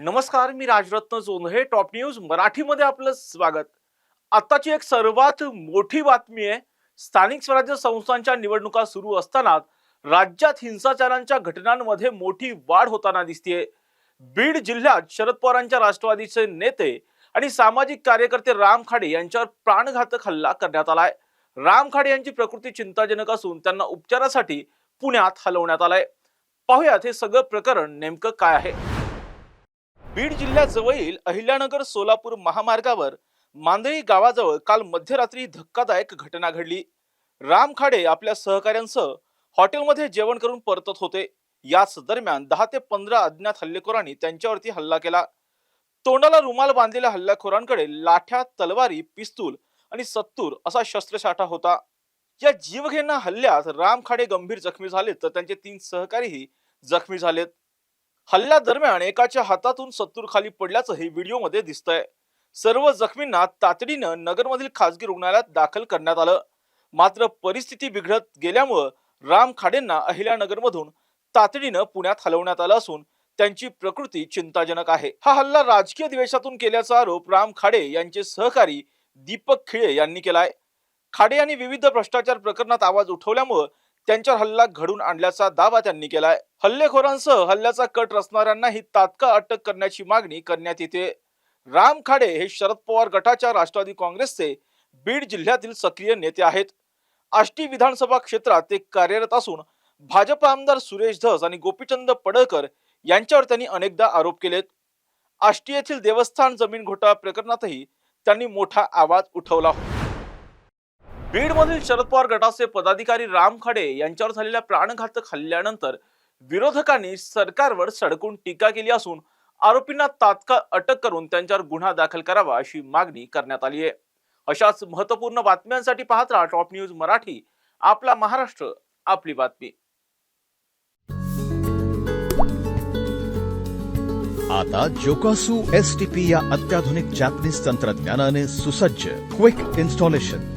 नमस्कार मी Rajratna Jondhale top news मराठीमध्ये आपलं स्वागत. आत्ताची एक सर्वात मोठी बातमी आहे स्थानिक स्वराज्य संस्थांच्या निवडणुका सुरू असताना राज्यात हिंसाचारांच्या घटनांमध्ये मोठी वाढ होताना दिसतेय. बीड जिल्ह्यात शरद पवारांच्या राष्ट्रवादीचे नेते आणि सामाजिक कार्यकर्ते राम खाडे यांच्यावर प्राणघातक हल्ला करण्यात आलाय. राम खाडे यांची प्रकृती चिंताजनक असून त्यांना उपचारासाठी पुण्यात हलवण्यात आलाय. पाहुयात हे सगळं प्रकरण नेमकं काय आहे? बीड जिल्ह्याजवळील अहिल्यानगर सोलापूर महामार्गावर मांदळी गावाजवळ काल मध्यरात्री धक्कादायक घटना घडली. राम खाडे आपल्या सहकाऱ्यांसह हॉटेलमध्ये जेवण करून परतत होते. याच दरम्यान दहा ते पंधरा अज्ञात हल्लेखोरांनी त्यांच्यावरती हल्ला केला. तोंडाला रुमाल बांधलेल्या हल्लेखोरांकडे लाठ्या तलवारी पिस्तूल आणि सत्तूर असा शस्त्रसाठा होता. या जीवघेणा हल्ल्यात राम खाडे गंभीर जखमी झालेत तर त्यांचे तीन सहकारीही जखमी झालेत. हल्ल्या दरम्यान एकाच्या हातातून सत्तूर खाली पडल्याचं हे व्हिडिओमध्ये दिसतंय. सर्व जखमींना तातडीनं नगरमधील खासगी रुग्णालयात दाखल करण्यात आलं. मात्र परिस्थिती बिघडत गेल्यामुळं राम खाडेंना अहिल्यानगरमधून तातडीनं पुण्यात हलवण्यात आलं असून त्यांची प्रकृती चिंताजनक आहे. हा हल्ला राजकीय द्वेषातून केल्याचा आरोप राम खाडे यांचे सहकारी दीपक खिळे यांनी केलाय. खाडे यांनी विविध भ्रष्टाचार प्रकरणात आवाज उठवल्यामुळं त्यांच्यावर हल्ला घडून आणल्याचा दावा त्यांनी केलाय. हल्लेखोरांसह हल्ल्याचा कट रचणाऱ्यांनाही तात्काळ अटक करण्याची मागणी करण्यात येते. राम खाडे हे शरद पवार गटाच्या राष्ट्रवादी काँग्रेसचे बीड जिल्ह्यातील सक्रिय नेते आहेत. आष्टी विधानसभा क्षेत्रात ते कार्यरत असून भाजप आमदार सुरेश धस आणि गोपीचंद पडळकर यांच्यावर त्यांनी अनेकदा आरोप केलेत. आष्टी येथील देवस्थान जमीन घोटाळा प्रकरणातही त्यांनी मोठा आवाज उठवला होता. बीडमधील शरद पवार गटाचे पदाधिकारी राम खडे यांच्यावर झालेल्या प्राणघातक हल्ल्यानंतर विरोधकांनी सरकारवर सडकून टीका केली असून आरोपींना तात्काळ अटक करून त्यांच्यावर गुन्हा दाखल करावा अशी मागणी करण्यात आली आहे. अशाच महत्त्वपूर्ण बातम्यांसाठी पाहत राहा टॉप न्यूज मराठी. आपला महाराष्ट्र आपली बातमी. आता जोकासू एस टी पी या अत्याधुनिक जॅपनीज तंत्रज्ञानाने सुसज्ज quick installation